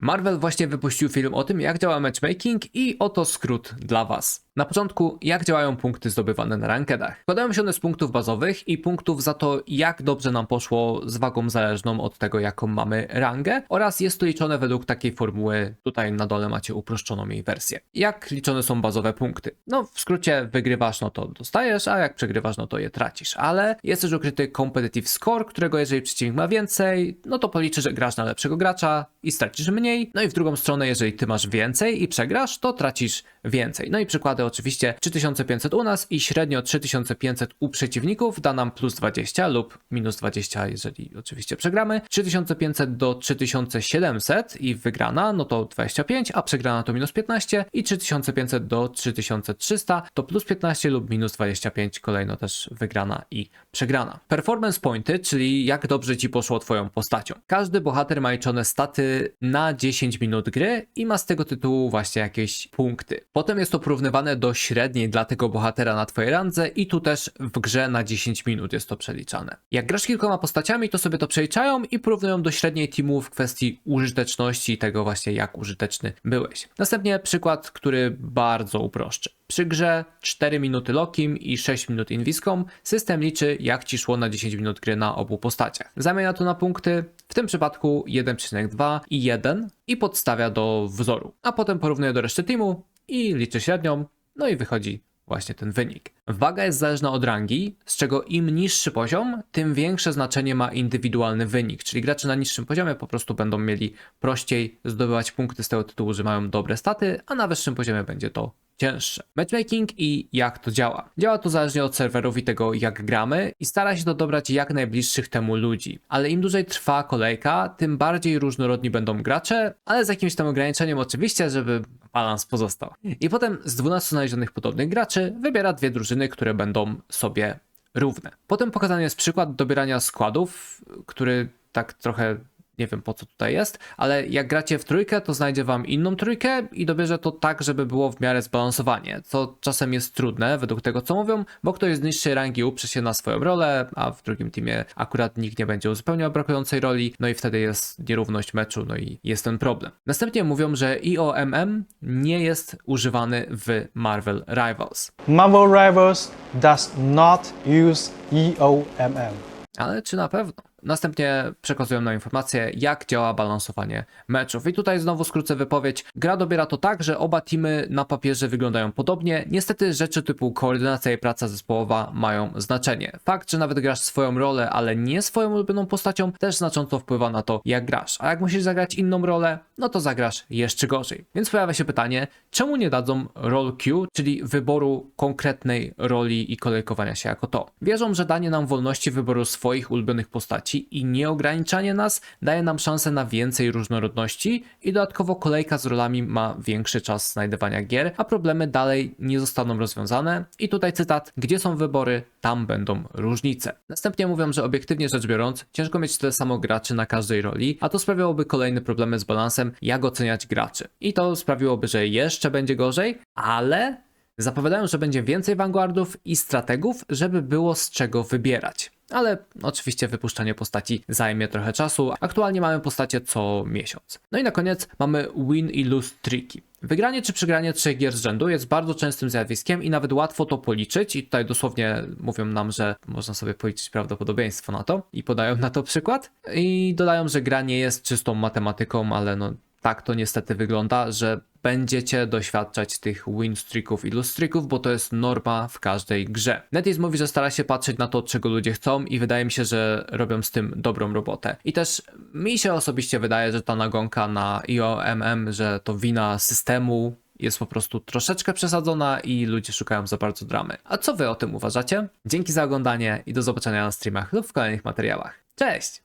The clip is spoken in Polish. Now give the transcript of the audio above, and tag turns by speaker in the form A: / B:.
A: Marvel właśnie wypuścił film o tym, jak działa matchmaking i oto skrót dla Was. Na początku, jak działają punkty zdobywane na rankedach. Składają się one z punktów bazowych i punktów za to, jak dobrze nam poszło z wagą zależną od tego, jaką mamy rangę oraz jest to liczone według takiej formuły, tutaj na dole macie uproszczoną jej wersję. Jak liczone są bazowe punkty? No, w skrócie, wygrywasz, no to dostajesz, a jak przegrywasz, no to je tracisz, ale jest też ukryty competitive score, którego jeżeli przeciwnik ma więcej, no to policzy, że grasz na lepszego gracza i stracisz mniej, no i w drugą stronę, jeżeli ty masz więcej i przegrasz, to tracisz więcej. No i przykłady oczywiście 3500 u nas i średnio 3500 u przeciwników da nam plus 20 lub minus 20, jeżeli oczywiście przegramy. 3500 do 3700 i wygrana, no to 25, a przegrana to minus 15 i 3500 do 3300 to plus 15 lub minus 25, kolejno też wygrana i przegrana. Performance pointy, czyli jak dobrze ci poszło twoją postacią. Każdy bohater ma liczone staty na 10 minut gry i ma z tego tytułu właśnie jakieś punkty. Potem jest to porównywane do średniej dla tego bohatera na twojej randze i tu też w grze na 10 minut jest to przeliczane. Jak grasz kilkoma postaciami, to sobie to przeliczają i porównują do średniej teamu w kwestii użyteczności i tego właśnie jak użyteczny byłeś. Następnie przykład, który bardzo uproszczy. Przy grze 4 minuty Lokim i 6 minut Inwiską system liczy jak ci szło na 10 minut gry na obu postaciach. Zamienia to na punkty, w tym przypadku 1,2 i 1 i podstawia do wzoru, a potem porównuje do reszty teamu i liczy średnią, no i wychodzi właśnie ten wynik. Waga jest zależna od rangi, z czego im niższy poziom, tym większe znaczenie ma indywidualny wynik, czyli gracze na niższym poziomie po prostu będą mieli prościej zdobywać punkty z tego tytułu, że mają dobre staty, a na wyższym poziomie będzie to cięższe. Matchmaking i jak to działa. Działa to zależnie od serwerów i tego jak gramy i stara się to dobrać jak najbliższych temu ludzi. Ale im dłużej trwa kolejka, tym bardziej różnorodni będą gracze, ale z jakimś tam ograniczeniem oczywiście, żeby balans pozostał. I potem z 12 znalezionych podobnych graczy wybiera dwie drużyny, które będą sobie równe. Potem pokazany jest przykład dobierania składów, który tak trochę nie wiem po co tutaj jest, ale jak gracie w trójkę, to znajdzie wam inną trójkę i dobierze to tak, żeby było w miarę zbalansowanie, co czasem jest trudne według tego co mówią, bo ktoś z niższej rangi uprze się na swoją rolę, a w drugim teamie akurat nikt nie będzie uzupełniał brakującej roli, no i wtedy jest nierówność meczu, no i jest ten problem. Następnie mówią, że IOMM nie jest używany w Marvel Rivals.
B: Marvel Rivals does not use EOMM.
A: Ale czy na pewno? Następnie przekazują nam informację, jak działa balansowanie meczów. I tutaj znowu skrócę wypowiedź. Gra dobiera to tak, że oba teamy na papierze wyglądają podobnie. Niestety rzeczy typu koordynacja i praca zespołowa mają znaczenie. Fakt, że nawet grasz swoją rolę, ale nie swoją ulubioną postacią, też znacząco wpływa na to, jak grasz. A jak musisz zagrać inną rolę, no to zagrasz jeszcze gorzej. Więc pojawia się pytanie, czemu nie dadzą roll queue, czyli wyboru konkretnej roli i kolejkowania się jako to. Wierzą, że danie nam wolności wyboru swoich ulubionych postaci i nieograniczanie nas daje nam szansę na więcej różnorodności i dodatkowo kolejka z rolami ma większy czas znajdywania gier, a problemy dalej nie zostaną rozwiązane. I tutaj cytat, gdzie są wybory, tam będą różnice. Następnie mówią, że obiektywnie rzecz biorąc, ciężko mieć tyle samo graczy na każdej roli, a to sprawiałoby kolejne problemy z balansem, jak oceniać graczy. I to sprawiłoby, że jeszcze będzie gorzej, ale Zapowiadają, że będzie więcej vanguardów i strategów, żeby było z czego wybierać. Ale oczywiście wypuszczanie postaci zajmie trochę czasu. Aktualnie mamy postacie co miesiąc. No i na koniec mamy win i lose triki. Wygranie czy przegranie trzech gier z rzędu jest bardzo częstym zjawiskiem i nawet łatwo to policzyć. I tutaj dosłownie mówią nam, że można sobie policzyć prawdopodobieństwo na to i podają na to przykład. I dodają, że gra nie jest czystą matematyką, ale no tak to niestety wygląda, że będziecie doświadczać tych win streaków i lose streaków, bo to jest norma w każdej grze. NetEase mówi, że stara się patrzeć na to, czego ludzie chcą i wydaje mi się, że robią z tym dobrą robotę. I też mi się osobiście wydaje, że ta nagonka na IOMM, że to wina systemu jest po prostu troszeczkę przesadzona i ludzie szukają za bardzo dramy. A co wy o tym uważacie? Dzięki za oglądanie i do zobaczenia na streamach lub w kolejnych materiałach. Cześć!